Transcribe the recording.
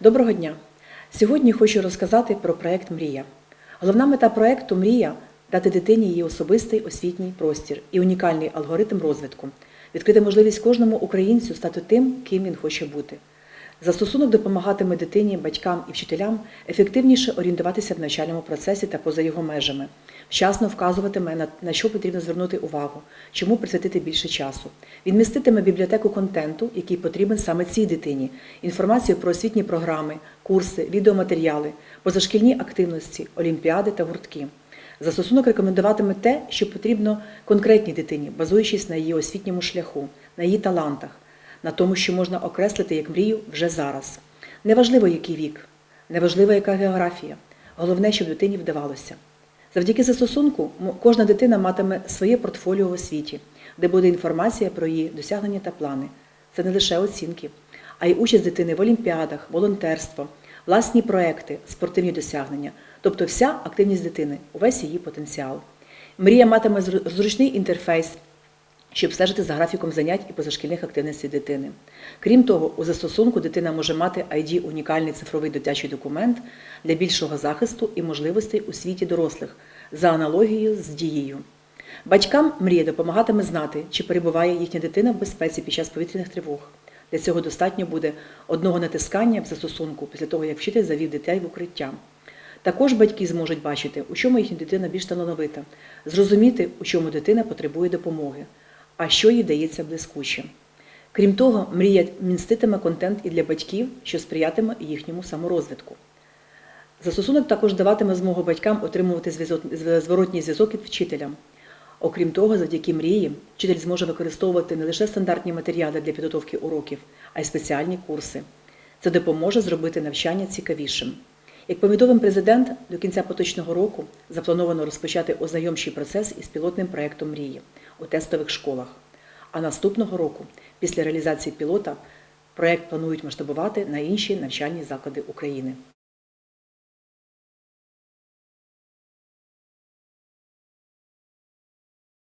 Доброго дня! Сьогодні хочу розказати про проект Мрія. Головна мета проекту Мрія дати дитині її особистий освітній простір і унікальний алгоритм розвитку, відкрити можливість кожному українцю стати тим, ким він хоче бути. Застосунок допомагатиме дитині, батькам і вчителям ефективніше орієнтуватися в навчальному процесі та поза його межами, вчасно вказуватиме на, що потрібно звернути увагу, чому присвятити більше часу. Він міститиме бібліотеку контенту, який потрібен саме цій дитині, інформацію про освітні програми, курси, відеоматеріали, позашкільні активності, олімпіади та гуртки. Застосунок рекомендуватиме те, що потрібно конкретній дитині, базуючись на її освітньому шляху, на її талантах, на тому, що можна окреслити як мрію вже зараз. Неважливо, який вік, неважливо, яка географія. Головне, щоб дитині вдавалося. Завдяки застосунку кожна дитина матиме своє портфоліо в освіті, де буде інформація про її досягнення та плани. Це не лише оцінки, а й участь дитини в олімпіадах, волонтерство, власні проекти, спортивні досягнення, тобто вся активність дитини, увесь її потенціал. Мрія матиме зручний інтерфейс, щоб стежити за графіком занять і позашкільних активностей дитини. Крім того, у застосунку дитина може мати ID унікальний цифровий дитячий документ для більшого захисту і можливостей у світі дорослих за аналогією з дією. Батькам мрія допомагатиме знати, чи перебуває їхня дитина в безпеці під час повітряних тривог. Для цього достатньо буде одного натискання в застосунку після того, як вчитель завів дітей в укриття. Також батьки зможуть бачити, у чому їхня дитина більш талановита, зрозуміти, у чому дитина потребує допомоги, а що їй дається блискуче. Крім того, мрія міститиме контент і для батьків, що сприятиме їхньому саморозвитку. Застосунок також даватиме змогу батькам отримувати зворотній зв'язок від вчителям. Окрім того, завдяки мрії вчитель зможе використовувати не лише стандартні матеріали для підготовки уроків, а й спеціальні курси. Це допоможе зробити навчання цікавішим. Як повідомив президент, до кінця поточного року заплановано розпочати ознайомчий процес із пілотним проєктом мрії у тестових школах. А наступного року, після реалізації пілота, проєкт планують масштабувати на інші навчальні заклади України.